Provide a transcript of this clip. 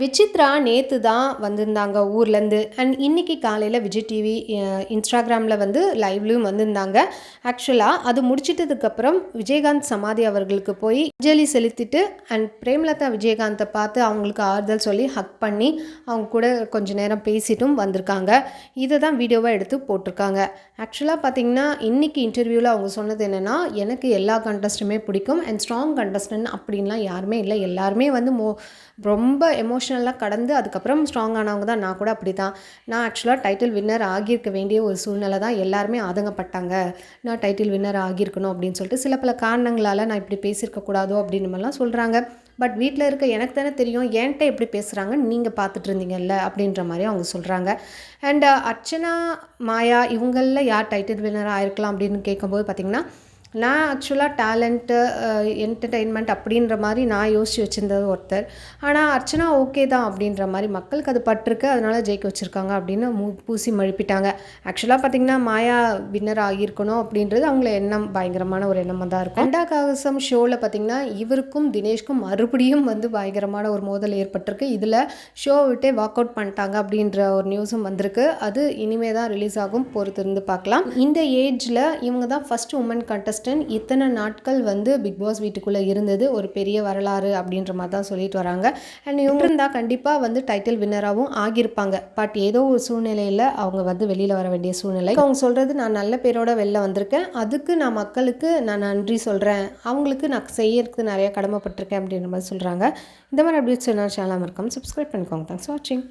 விசித்ரா நேற்று தான் வந்திருந்தாங்க ஊர்லேருந்து அண்ட் இன்றைக்கி காலையில் விஜய் டிவி இன்ஸ்டாகிராமில் வந்து லைவ்லையும் வந்திருந்தாங்க. ஆக்சுவலாக அது முடிச்சிட்டதுக்கப்புறம் விஜயகாந்த் சமாதி அவர்களுக்கு போய் அஞ்சலி செலுத்திட்டு அண்ட் பிரேமலதா விஜயகாந்தை பார்த்து அவங்களுக்கு ஆறுதல் சொல்லி ஹக் பண்ணி அவங்க கூட கொஞ்ச நேரம் பேசிட்டும் வந்திருக்காங்க. இதை தான் வீடியோவாக எடுத்து போட்டிருக்காங்க. ஆக்சுவலாக பார்த்தீங்கன்னா இன்னைக்கு இன்டர்வியூவில் அவங்க சொன்னது என்னென்னா எனக்கு எல்லா கண்டஸ்ட்டுமே பிடிக்கும் அண்ட் ஸ்ட்ராங் கண்டஸ்டன்ட் அப்படின்லாம் யாருமே இல்லை. எல்லாருமே வந்து மோ ரொம்ப எமோஷன் எமோஷ்னலாக கடந்து அதுக்கப்புறம் ஸ்ட்ராங் ஆனவங்க தான். நான் கூட அப்படி தான் நான் ஆக்சுவலாக டைட்டில் வின்னர் ஆகியிருக்க வேண்டிய ஒரு சூழ்நிலை தான் எல்லாருமே ஆதங்கப்பட்டாங்க. நான் டைட்டில் வின்னர் ஆகியிருக்கணும் அப்படின்னு சொல்லிட்டு சில பல காரணங்களால் நான் இப்படி பேசியிருக்கக்கூடாதோ அப்படின்னு மாதிரிலாம் சொல்கிறாங்க பட் வீட்டில் இருக்க எனக்கு தானே தெரியும் என்கிட்ட எப்படி பேசுகிறாங்க நீங்கள் பார்த்துட்டு இருந்தீங்கல்ல அப்படின்ற மாதிரி அவங்க சொல்கிறாங்க அண்ட் அர்ச்சனா மாயா இவங்களில் யார் டைட்டில் வின்னர் ஆயிருக்கலாம் அப்படின்னு கேட்கும்போது பார்த்திங்கன்னா நான் ஆக்சுவலாக டேலண்ட்டு என்டர்டெயின்மெண்ட் அப்படின்ற மாதிரி நான் யோசித்து வச்சுருந்தது ஒருத்தர். ஆனால் அர்ச்சனா ஓகே தான் அப்படின்ற மாதிரி மக்களுக்கு அது பட்டிருக்கு. அதனால் ஜெயிக்க வச்சுருக்காங்க அப்படின்னு மூ பூசி மழுப்பிட்டாங்க. ஆக்சுவலாக பார்த்திங்கன்னா மாயா வின்னர் ஆகியிருக்கணும் அப்படின்றது அவங்கள எண்ணம் பயங்கரமான ஒரு எண்ணமாக தான் இருக்கும். அண்டா காகசம் ஷோவில் பார்த்திங்கன்னா இவருக்கும் தினேஷ்க்கும் மறுபடியும் வந்து பயங்கரமான ஒரு மோதல் ஏற்பட்டிருக்கு. இதில் ஷோ விட்டே வாக் அவுட் பண்ணிட்டாங்க அப்படின்ற ஒரு நியூஸும் வந்திருக்கு. அது இனிமே தான் ரிலீஸ் ஆகும். பொறுத்திருந்து பார்க்கலாம். இந்த ஏஜில் இவங்க தான் ஃபஸ்ட் உமன் கண்டஸ்ட் கண்டஸ்டன்ட் இத்தனை நாட்கள் வந்து பிக் பாஸ் வீட்டுக்குள்ளே இருந்தது. ஒரு பெரிய வரலாறு அப்படின்ற மாதிரி தான் சொல்லிட்டு வராங்க. அண்ட் இவங்க இருந்தால் கண்டிப்பாக வந்து டைட்டில் வின்னராகவும் ஆகியிருப்பாங்க. பட் ஏதோ ஒரு சூழ்நிலையில் அவங்க வந்து வெளியில் வர வேண்டிய சூழ்நிலை. அவங்க சொல்கிறது நான் நல்ல பேரோட வெளில வந்திருக்கேன். அதுக்கு நான் மக்களுக்கு நான் நன்றி சொல்கிறேன் அவங்களுக்கு நான் செய்யறதுக்கு நிறைய கடமைப்பட்டிருக்கேன் அப்படின்ற மாதிரி சொல்கிறாங்க இந்த மாதிரி அப்படி சொன்னால் சேனல் இருக்கும் சப்ஸ்கிரைப் பண்ணிக்கோங்க. தேங்க்ஸ் வாட்சிங்